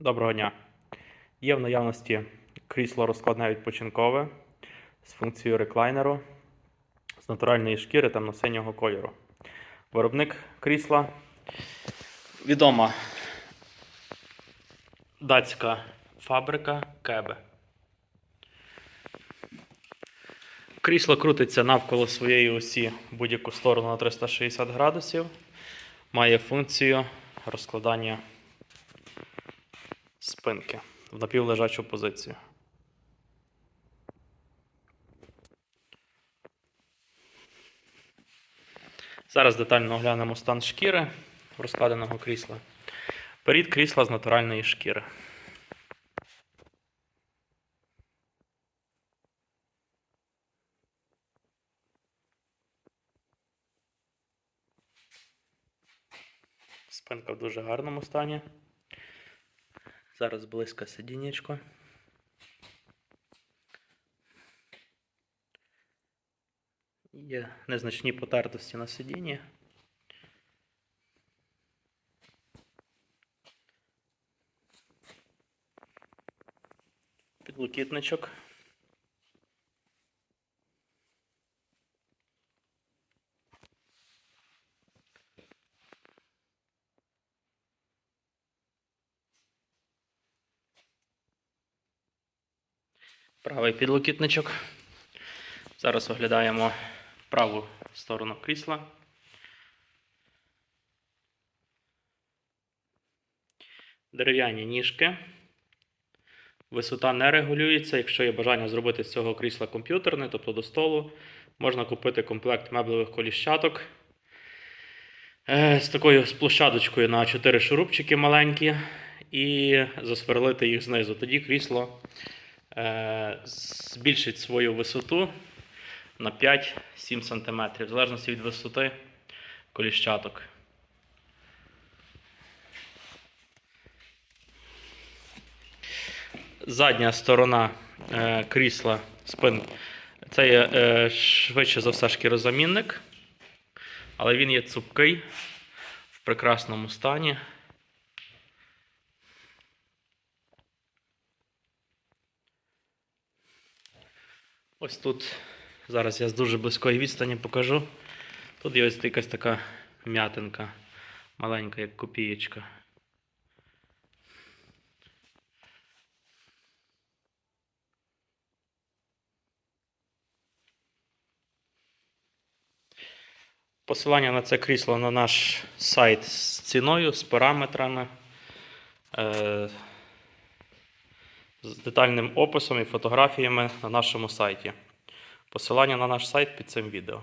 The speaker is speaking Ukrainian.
Доброго дня. Є в наявності крісло розкладне відпочинкове з функцією реклайнеру з натуральної шкіри темно-синього кольору. Виробник крісла відома датська фабрика Кебе. Крісло крутиться навколо своєї осі в будь-яку сторону на 360 градусів. Має функцію розкладання спинки в напівлежачу позицію. Зараз детально оглянемо стан шкіри розкладеного крісла. Перід крісла з натуральної шкіри. Спинка в дуже гарному стані. Зараз близько сидіннячко. Є незначні потертості на сидінні. Підлокітничок. Правий підлокітничок. Зараз оглядаємо праву сторону крісла. Дерев'яні ніжки. Висота не регулюється. Якщо є бажання зробити з цього крісла комп'ютерне, тобто до столу, можна купити комплект меблевих коліщаток е, з такою площадочкою на 4 шурупчики маленькі і засверлити їх знизу. Тоді крісло збільшить свою висоту на 5-7 см, в залежності від висоти коліщаток. Задня сторона е, крісла спин. Це є е, швидше за все шкірозамінник, але він є цупкий в прекрасному стані. Ось тут зараз я з дуже близької відстані покажу. Тут є ось якась така м'ятинка, маленька, як копієчка. Посилання на це крісло на наш сайт з ціною, з параметрами, е, з детальним описом і фотографіями на нашому сайті. Посилання на наш сайт під цим відео.